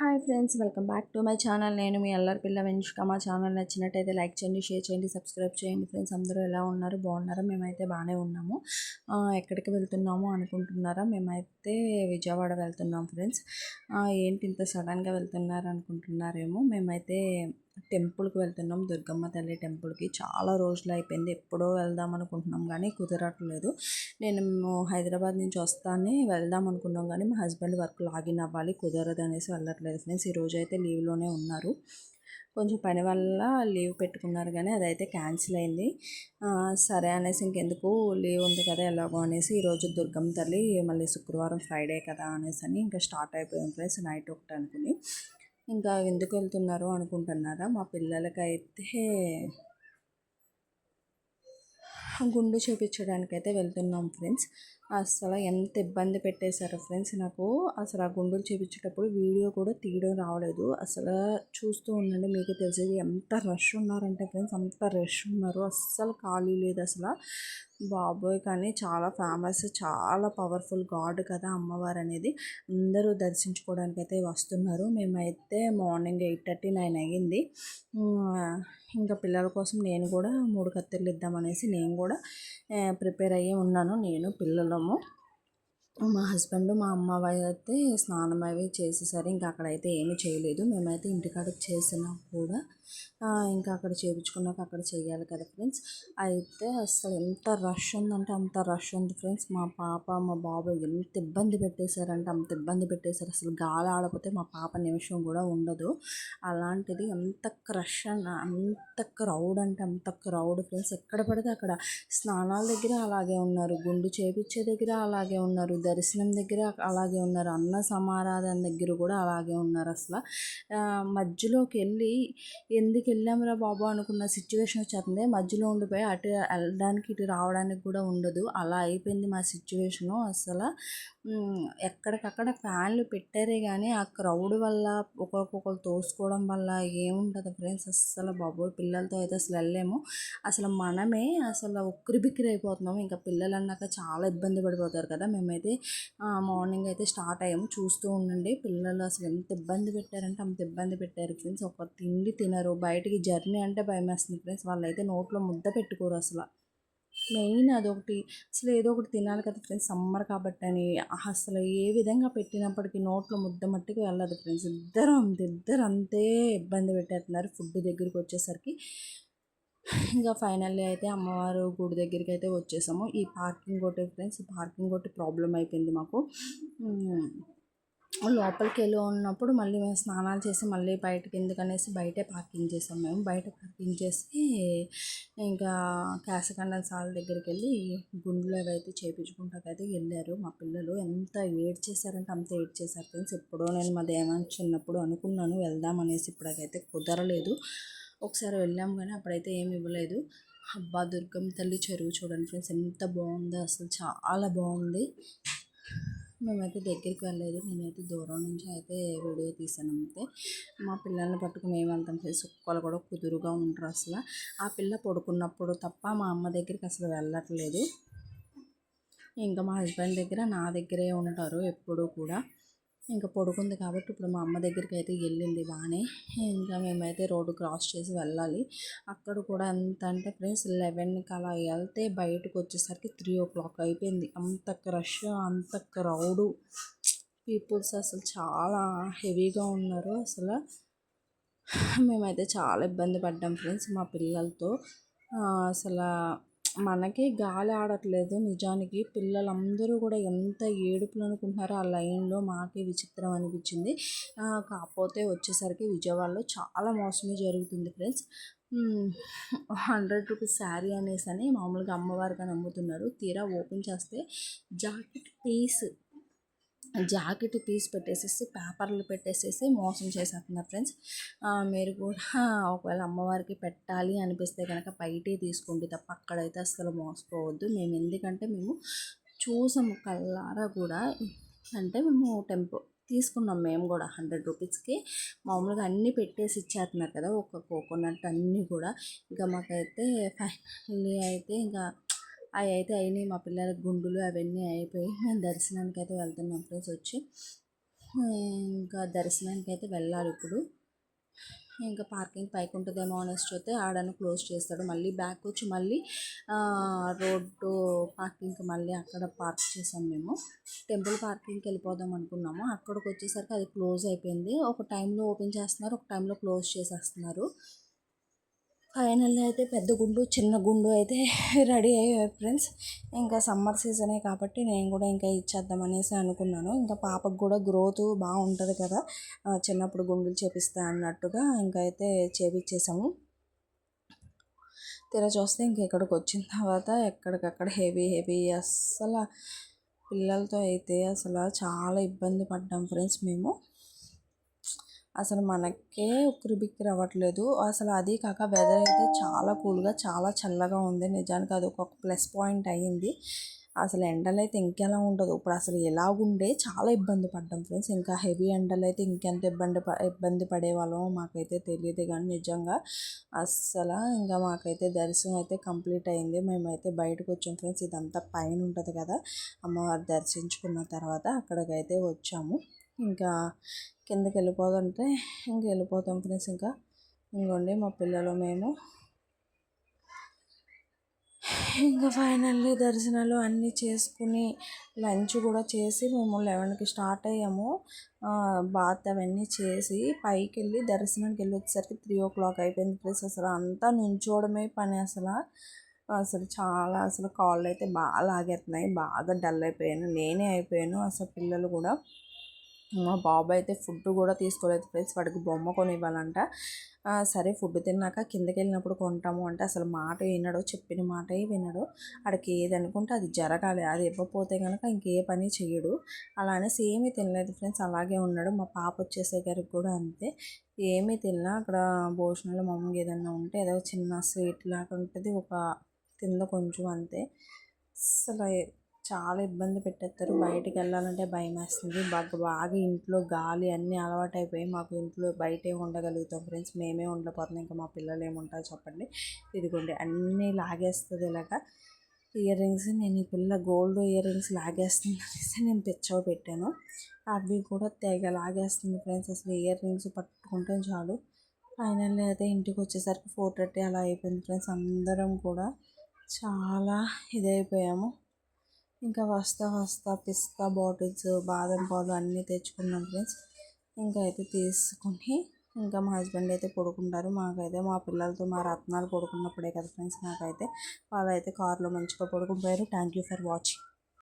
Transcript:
Hi friends welcome back to my channel. నేను మీ అల్లరి పిల్ల వెంచుక. మా ఛానల్ నచ్చినట్టయితే లైక్ చేయండి షేర్ చేయండి సబ్స్క్రైబ్ చేయండి. ఫ్రెండ్స్ అందరూ ఎలా ఉన్నారు? బాగున్నారా? మేమైతే బాగానే ఉన్నాము. ఎక్కడికి వెళ్తున్నాము అనుకుంటున్నారా? మేమైతే విజయవాడ వెళ్తున్నాం ఫ్రెండ్స్. ఏంటి ఇంత సడన్గా వెళ్తున్నారు అనుకుంటున్నారేమో మేమైతే టెంపుల్కి వెళ్తున్నాం. దుర్గమ్మ తల్లి టెంపుల్కి. చాలా రోజులు అయిపోయింది. ఎప్పుడో వెళ్దాం అనుకుంటున్నాం కానీ కుదరట్లేదు. నేను హైదరాబాద్ నుంచి వస్తానే వెళ్దాం అనుకున్నాం కానీ మా హస్బెండ్ వర్క్ లాగిన్ అవ్వాలి. కుదరదు అనేసి వెళ్ళట్లేదు ఫ్రెండ్స్. ఈరోజు అయితే లీవ్లోనే ఉన్నారు. కొంచెం పని వల్ల లీవ్ పెట్టుకున్నారు కానీ అదైతే క్యాన్సిల్ అయింది. సరే అనేసి ఇంకెందుకు లీవ్ ఉంది కదా ఎలాగో అనేసి ఈరోజు దుర్గమ్మ తల్లి మళ్ళీ శుక్రవారం ఫ్రైడే కదా అనేసి అని ఇంకా స్టార్ట్ అయిపోయాం ఫ్రెండ్స్ నైట్ ఒకటి అనుకుని. ఇంకా ఎందుకు వెళ్తున్నారు అనుకుంటున్నారా? మా పిల్లలకైతే గుండు చూపించడానికైతే వెళ్తున్నాం ఫ్రెండ్స్. అసలు ఎంత ఇబ్బంది పెట్టేశారు ఫ్రెండ్స్. నాకు అసలు ఆ గుండులు చేపించేటప్పుడు వీడియో కూడా తీయడం రావలేదు. అసలు చూస్తూ ఉండండి మీకు తెలిసేది ఎంత రష్ ఉన్నారంటే ఫ్రెండ్స్ అంత రష్ ఉన్నారు. అస్సలు ఖాళీ లేదు అసలు. బాబోయ్! కానీ చాలా ఫేమస్ చాలా పవర్ఫుల్ గాడ్ కదా అమ్మవారు అనేది. అందరూ దర్శించుకోవడానికి అయితే వస్తున్నారు. మేమైతే మార్నింగ్ ఎయిట్ థర్టీ నైన్ అయ్యింది. ఇంకా పిల్లల కోసం నేను కూడా మూడు కత్తెర్లు ఇద్దామనేసి నేను కూడా ప్రిపేర్ అయ్యి ఉన్నాను. నేను పిల్లలు పిల్లలము మా హస్బెండ్ మా అమ్మ అయితే స్నానం అవి చేసేసరి. ఇంకా అక్కడైతే ఏమీ చేయలేదు. మేమైతే ఇంటికాడకి చేసినా కూడా ఇంకా అక్కడ చేయించుకున్నాక అక్కడ చేయాలి కదా ఫ్రెండ్స్. అయితే అసలు ఎంత రష్ ఉందంటే అంత రష్ ఉంది ఫ్రెండ్స్. మా పాప మా బాబు ఎంత ఇబ్బంది పెట్టేశారంటే అంత ఇబ్బంది పెట్టేశారు. అసలు గాలి ఆడపోతే మా పాప నిమిషం కూడా ఉండదు. అలాంటిది అంత క్రష్ అంత క్రౌడ్ అంటే అంత క్రౌడ్ ఫ్రెండ్స్. ఎక్కడ పడితే అక్కడ స్నానాల దగ్గర అలాగే ఉన్నారు. గుండు చేపించే దగ్గర అలాగే ఉన్నారు. దర్శనం దగ్గర అలాగే ఉన్నారు. అన్న సమారాధన దగ్గర కూడా అలాగే ఉన్నారు అసలు. మధ్యలోకి వెళ్ళి ఎందుకు వెళ్ళాంరా బాబు అనుకున్న సిచ్యువేషన్ వచ్చేస్తుంది. మధ్యలో ఉండిపోయి అటు వెళ్ళడానికి ఇటు రావడానికి కూడా ఉండదు. అలా అయిపోయింది మా సిచ్యువేషను అసలు. ఎక్కడికక్కడ ఫ్యాన్లు పెట్టారే కానీ ఆ క్రౌడ్ వల్ల ఒకరికొకరు తోసుకోవడం వల్ల ఏముంటుంది ఫ్రెండ్స్ అస్సలు బాబోయ్ పిల్లలతో అయితే అసలు వెళ్ళలేము. అసలు మనమే అసలు ఉక్కిరి బిక్కిరి అయిపోతున్నాం. ఇంకా పిల్లలు అన్నాక చాలా ఇబ్బంది పడిపోతారు కదా. మేమైతే మార్నింగ్ అయితే స్టార్ట్ అయ్యాము. చూస్తూ ఉండండి. పిల్లలు అసలు ఎంత ఇబ్బంది పెట్టారంటే అంత ఇబ్బంది పెట్టారు ఫ్రెండ్స్. ఒక తిండి తినరు. బయటికి జర్నీ అంటే భయం వేస్తుంది ఫ్రెండ్స్. వాళ్ళైతే నోట్లో ముద్ద పెట్టుకోరు అసలు. మెయిన్ అదొకటి. అసలు ఏదో ఒకటి తినాలి కదా ఫ్రెండ్స్. సమ్మర్ కాబట్టి అని అసలు ఏ విధంగా పెట్టినప్పటికీ నోట్లో ముద్ద మట్టికి వెళ్ళదు ఫ్రెండ్స్. ఇద్దరు అంతే ఇద్దరు అంతే ఇబ్బంది పెట్టేస్తున్నారు ఫుడ్ దగ్గరికి వచ్చేసరికి. ఇంకా ఫైనల్లీ అయితే అమ్మవారు గుడి దగ్గరికి అయితే వచ్చేసాము. ఈ పార్కింగ్ ఒకటి ఫ్రెండ్స్ పార్కింగ్ ఒకటి ప్రాబ్లం అయిపోయింది మాకు. లోపలికి వెళ్ళి ఉన్నప్పుడు మళ్ళీ మేము స్నానాలు చేసి మళ్ళీ బయటకి ఎందుకనేసి బయటే పార్కింగ్ చేసాం మేము. బయట పార్కింగ్ చేసి ఇంకా క్యాసకండల్ సాల్ దగ్గరికి వెళ్ళి గుండెలు అవైతే చేయించుకుంటాకైతే వెళ్ళారు మా పిల్లలు. ఎంత ఏడ్ చేశారంటే అంత ఏడ్ చేశారు ఫ్రెండ్స్. ఎప్పుడో నేను మా దేవాన్ని చిన్నప్పుడు అనుకున్నాను వెళ్దాం అనేసి ఇప్పటికైతే కుదరలేదు. ఒకసారి వెళ్ళాం కానీ అప్పుడైతే ఏమి ఇవ్వలేదు. అబ్బా దుర్గం తల్లి చెరువు చూడండి ఫ్రెండ్స్ ఎంత బాగుందో అసలు చాలా బాగుంది. మేమైతే దగ్గరికి వెళ్ళలేదు నేనైతే దూరం నుంచి అయితే వీడియో తీసాను అంతే. మా పిల్లల్ని పట్టుకుని మేము వెళ్తాం ఫ్రెండ్స్ ఒక్కళ్ళు కూడా కుదురుగా ఉంటారు అసలు. ఆ పిల్ల పడుకున్నప్పుడు తప్ప మా అమ్మ దగ్గరికి అసలు వెళ్ళట్లేదు. ఇంకా మా హస్బెండ్ దగ్గర నా దగ్గరే ఉంటారు ఎప్పుడూ కూడా. ఇంకా పడుకుంది కాబట్టి ఇప్పుడు మా అమ్మ దగ్గరికి అయితే వెళ్ళింది బాగానే. ఇంకా మేమైతే రోడ్డు క్రాస్ చేసి వెళ్ళాలి. అక్కడ కూడా ఎంత అంటే ఫ్రెండ్స్ లెవెన్కి అలా వెళ్తే బయటకు వచ్చేసరికి త్రీ ఓ క్లాక్ అయిపోయింది. అంత క్రష్ అంత క్రౌడు. పీపుల్స్ అసలు చాలా హెవీగా ఉన్నారు అసలు. మేమైతే చాలా ఇబ్బంది పడ్డాం ఫ్రెండ్స్ మా పిల్లలతో. అసలు మనకి గాలి ఆడట్లేదు నిజానికి. పిల్లలందరూ కూడా ఎంత ఏడుపులు అనుకుంటున్నారో ఆ లైన్లో మాకే విచిత్రం అనిపించింది. కాకపోతే వచ్చేసరికి విజయవాడలో చాలా మోసమే జరుగుతుంది ఫ్రెండ్స్. హండ్రెడ్ రూపీస్ శారీ అనేసి అని మామూలుగా అమ్మవారిగా నమ్ముతున్నారు. తీరా ఓపెన్ చేస్తే జాకెట్ పీస్ జాకెట్ పీస్ పెట్టేసేసి పేపర్లు పెట్టేసేసి మోసం చేసేస్తున్నారు ఫ్రెండ్స్. మీరు కూడా ఒకవేళ అమ్మవారికి పెట్టాలి అనిపిస్తే కనుక బయటే తీసుకోండి తప్ప అక్కడైతే అసలు మోసపోవద్దు. మేము ఎందుకంటే మేము చూసాము కళ్ళారా కూడా. అంటే మేము టెంపో తీసుకున్నాం మేము కూడా హండ్రెడ్ రూపీస్కి. మామూలుగా అన్నీ పెట్టేసి ఇచ్చేస్తున్నారు కదా ఒక కోకోనట్ అన్నీ కూడా. ఇంకా మాకైతే ఫైనల్లీ అయితే ఇంకా అవి అయితే అయినాయి. మా పిల్లల గుండులు అవన్నీ అయిపోయి మేము దర్శనానికి అయితే వెళ్తున్నాం. ప్లేస్ వచ్చి ఇంకా దర్శనానికి అయితే వెళ్ళాలి ఇప్పుడు. ఇంకా పార్కింగ్ పైకి ఉంటుందేమో అనేసి చూస్తే ఆడను క్లోజ్ చేస్తాడు. మళ్ళీ బ్యాక్ వచ్చి మళ్ళీ రోడ్డు పార్కింగ్కి మళ్ళీ అక్కడ పార్క్ చేసాం మేము. టెంపుల్ పార్కింగ్కి వెళ్ళిపోదాం అనుకున్నాము. అక్కడికి వచ్చేసరికి అది క్లోజ్ అయిపోయింది. ఒక టైంలో ఓపెన్ చేస్తున్నారు. ఒక టైంలో క్లోజ్ చేసేస్తున్నారు. ఫైనల్లీ అయితే పెద్ద గుండు చిన్న గుండు అయితే రెడీ అయ్యాయి ఫ్రెండ్స్. ఇంకా సమ్మర్ సీజనే కాబట్టి నేను కూడా ఇంకా ఇచ్చేద్దాం అనేసి అనుకున్నాను. ఇంకా పాపకు కూడా గ్రోత్ బాగుంటుంది కదా. చిన్నప్పుడు గుండులు చేపిస్తా అన్నట్టుగా ఇంకా అయితే చేపించేసాము తీరా చూస్తే ఇంక ఇక్కడికి వచ్చిన తర్వాత ఎక్కడికక్కడ హెవీ హెవీ అస్సలు పిల్లలతో అయితే అసలు చాలా ఇబ్బంది పడ్డాం ఫ్రెండ్స్ మేము. అసలు మనకే ఉక్కిరి బిక్కిరి అవ్వట్లేదు. అసలు అది కాక వెదర్ అయితే చాలా కూల్గా చాలా చల్లగా ఉంది. నిజానికి అది ఒక ప్లస్ పాయింట్ అయ్యింది. అసలు ఎండలు అయితే ఇంకెలా ఉండదు. ఇప్పుడు అసలు ఎలాగుండే చాలా ఇబ్బంది పడ్డాం ఫ్రెండ్స్ ఇంకా హెవీ ఎండలు అయితే ఇంకెంత ఇబ్బంది ఇబ్బంది పడేవాళ్ళం మాకైతే తెలియదు. కానీ నిజంగా అస్సలు ఇంకా మాకైతే దర్శనం అయితే కంప్లీట్ అయింది మేమైతే బయటకు వచ్చాం ఫ్రెండ్స్ ఇదంతా పైన ఉంటుంది కదా. అమ్మవారు దర్శించుకున్న తర్వాత అక్కడికైతే వచ్చాము. ఇంకా కిందకి వెళ్ళిపోదంటే ఇంక వెళ్ళిపోతాం ఫ్రెండ్స్ ఇంకా. ఇంకోండి మా పిల్లలు మేము. ఇంకా ఫైనల్లీ దర్శనాలు అన్నీ చేసుకుని లంచ్ కూడా చేసి మేము లెవెన్కి స్టార్ట్ అయ్యాము. బాత్ అవన్నీ చేసి పైకి వెళ్ళి దర్శనానికి వెళ్ళి వచ్చేసరికి త్రీ ఓ క్లాక్ అయిపోయింది ప్లస్ అసలు అంతా నుంచోవడమే పని అసలు. అసలు చాలా అసలు కాళ్ళు అయితే బాగా లాగేస్తున్నాయి బాగా డల్ అయిపోయాను నేనే అయిపోయాను అసలు పిల్లలు కూడా. మా బాబు అయితే ఫుడ్ కూడా తీసుకోలేదు ఫ్రెండ్స్. వాడికి బొమ్మ కొని ఇవ్వాలంట సరే ఫుడ్ తిన్నాక కిందకి వెళ్ళినప్పుడు కొంటాము అంటే అసలు మాట వినడు చెప్పిన మాట వినడు. వాడికి ఏది అనుకుంటే అది జరగాలి అది ఇవ్వకపోతే కనుక ఇంకే పని చేయడు. అలానే ఏమీ తినలేదు ఫ్రెండ్స్ అలాగే ఉన్నాడు. మా పాప వచ్చేసరికి కూడా అంతే. ఏమీ తిన్నా అక్కడ భోజనాలు మామూలుగా ఏదైనా ఉంటే ఏదో చిన్న స్వీట్ లాగా ఉంటుంది ఒక తింద కొంచెం అంతే. అసలు చాలా ఇబ్బంది పెట్టేస్తారు బయటికి వెళ్ళాలంటే భయం వేస్తుంది బాగా బాగా ఇంట్లో గాలి అన్నీ అలవాటైపోయి మాకు ఇంట్లో బయటే ఉండగలుగుతాం ఫ్రెండ్స్. మేమే ఉండలేకపోతున్నాం ఇంకా మా పిల్లలు ఏముంటారు చెప్పండి. ఇదిగోండి అన్నీ లాగేస్తుంది ఇలాగా. ఇయర్ రింగ్స్ నేను ఈ పిల్ల గోల్డ్ ఇయర్ రింగ్స్ లాగేస్తుంది నేను పిచ్చవ పెట్టాను. అవి కూడా తెగ లాగేస్తుంది ఫ్రెండ్స్. అసలు ఇయర్ రింగ్స్ పట్టుకుంటే చాలు. ఫైనల్లీ అయితే ఇంటికి వచ్చేసరికి ఫోర్ థర్టీ అలా అయిపోయింది ఫ్రెండ్స్. అందరం కూడా చాలా ఇదైపోయాము. ఇంకా వస్తా వస్తా పిస్తా బాటిల్స్ బాదం పాలు అన్నీ తెచ్చుకున్నాం ఫ్రెండ్స్. ఇంకా అయితే తీసుకుని ఇంకా మా హస్బెండ్ అయితే పడుకుంటారు. మాకైతే మా పిల్లలతో మా రత్నాలు పడుకున్నప్పుడే కదా ఫ్రెండ్స్ నాకైతే వాళ్ళైతే కార్లో మంచిగా పడుకుపోయారు థ్యాంక్ యూ ఫర్ వాచింగ్